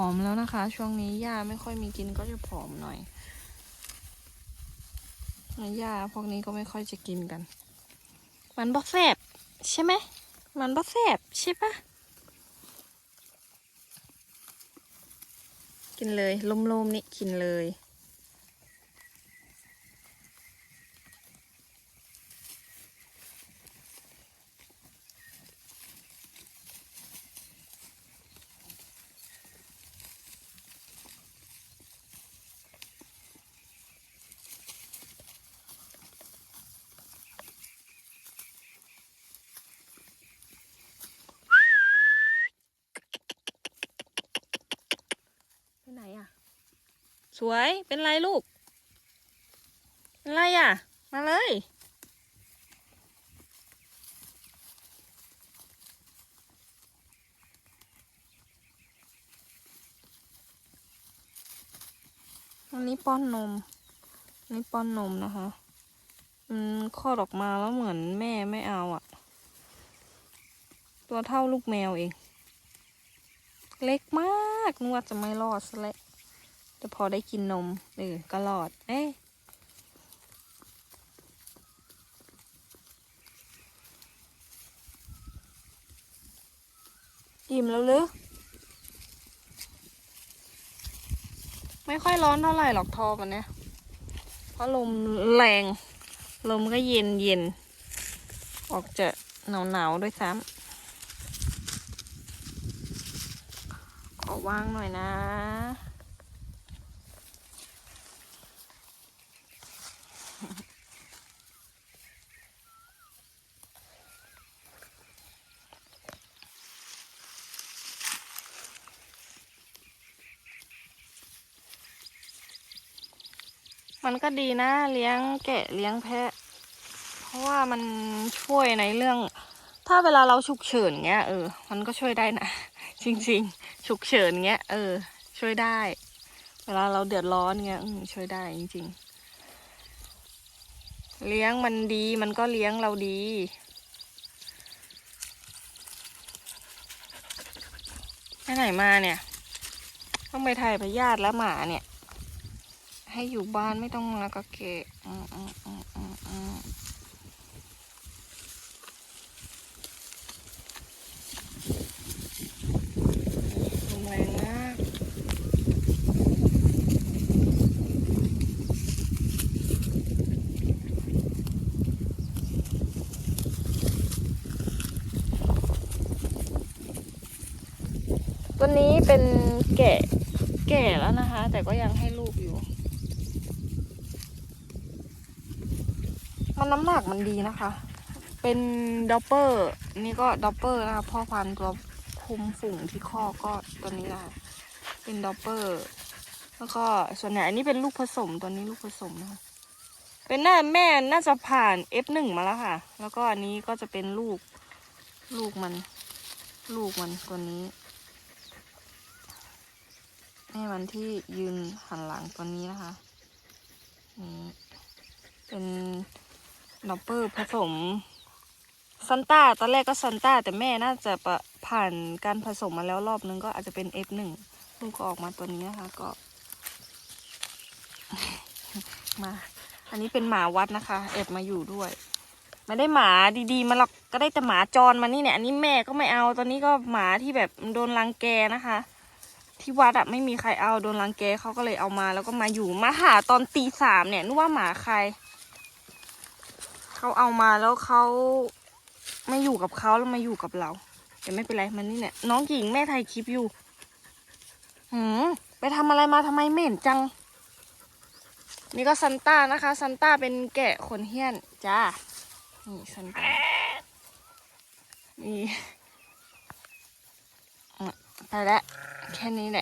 อมแล้วนะคะ ช่วงนี้หญ้าไม่ค่อยมีกินก็จะผอมหน่อยหญ้าพวกนี้ก็ไม่ค่อยจะกินกัน มันบ่แสบใช่ไหม มันบ่แสบใช่ปะกินเลยลมๆนี่กินเลย สวยเป็นไรลูก เป็นไรอะ มาเลย อันนี้ป้อนนมอันนี้ป้อนนมนะคะอืมคลอดออกมาแล้วเหมือนแม่ไม่เอาอะ ตัวเท่าลูกแมวเอง เล็กมากนว่าจะไม่รอดซะแล้ว แต่พอได้กินนมเออก็รอดเอ๊ะอิ่มแล้วหรือไม่ค่อยร้อนเท่าไหร่หรอกทอมันเนี่ย เพราะลมแรง ลมก็เย็นเย็น ออกจะหนาวหนาวด้วยซ้ำขอวางหน่อยนะ มันก็ดีนะเลี้ยงแกะเลี้ยงแพะ เพราะว่ามันช่วยในเรื่อง ถ้าเวลาเราฉุกเฉินเงี้ยเออ มันก็ช่วยได้นะ จริง ๆ ฉุกเฉินเงี้ยเออ ช่วยได้ เวลาเราเดือดร้อนเงี้ยช่วยได้จริง ๆ เลี้ยงมันดีมันก็เลี้ยงเราดีไปไหนมาเนี่ย ต้องไปถ่ายพยาธิแล้วหมาเนี่ย ให้อยู่บ้านไม่ต้องแล้วก็เกะอืมอืมอืมอืมอืมลมแรงมากตัวนี้เป็นแกะแก่แล้วนะคะ แต่ก็ยังให้ลูกอยู่ มันน้ำหนักมันดีนะคะ เป็นดอปเปอร์นี่ก็ดอปเปอร์นะคะพ่อพันธุ์ตัวคุมฝุ่งที่ข้อก็ตัวนี้นะคะเป็นดอปเปอร์ แล้วก็ส่วนใหญ่อันนี้เป็นลูกผสมตัวนี้ลูกผสมนะคะเป็นหน้าแม่น่าจะผ่าน F1 มาแล้วค่ะ แล้วก็อันนี้ก็จะเป็นลูกลูกมัน ลูกมันตัวนี้แม่มันที่ยืนหันหลังตัวนี้นะคะนี่เป็น ดอปเปอร์ผสมซันต้าตอนแรกก็ซันต้าแต่แม่น่าจะปะผ่านการผสมมาแล้วรอบนึงก็อาจจะเป็น F1 ลูกก็ออกมาตัวนี้นะคะก็ มา อันนี้เป็นหมาวัดนะคะแอบมาอยู่ด้วยไม่ได้หมาดีๆมาหรอกก็ได้แต่หมาจรมานี่เนี่ยอันนี้แม่ก็ไม่เอาตอนนี้ก็หมาที่แบบโดนรังแกนะคะ ที่วัดอะไม่มีใครเอาโดนรังแกเขาก็เลยเอามาแล้วก็มาอยู่มาหาตอนตีสามเนี่ยนึกว่าหมาใคร เขาเอามาแล้วเขาไม่อยู่กับเขาแล้วมาอยู่กับเราแต่ไม่เป็นไรมันนี่เนี่ยน้องหญิงแม่ถ่ายคลิปอยู่หืมไปทำอะไรมาทำไมเหม็นจัง นี่ก็ซันต้านะคะซันต้าเป็นแกะขนเหี้ยนจ้านี่ซันต้านี่ไปแล้วแค่นี้แหละ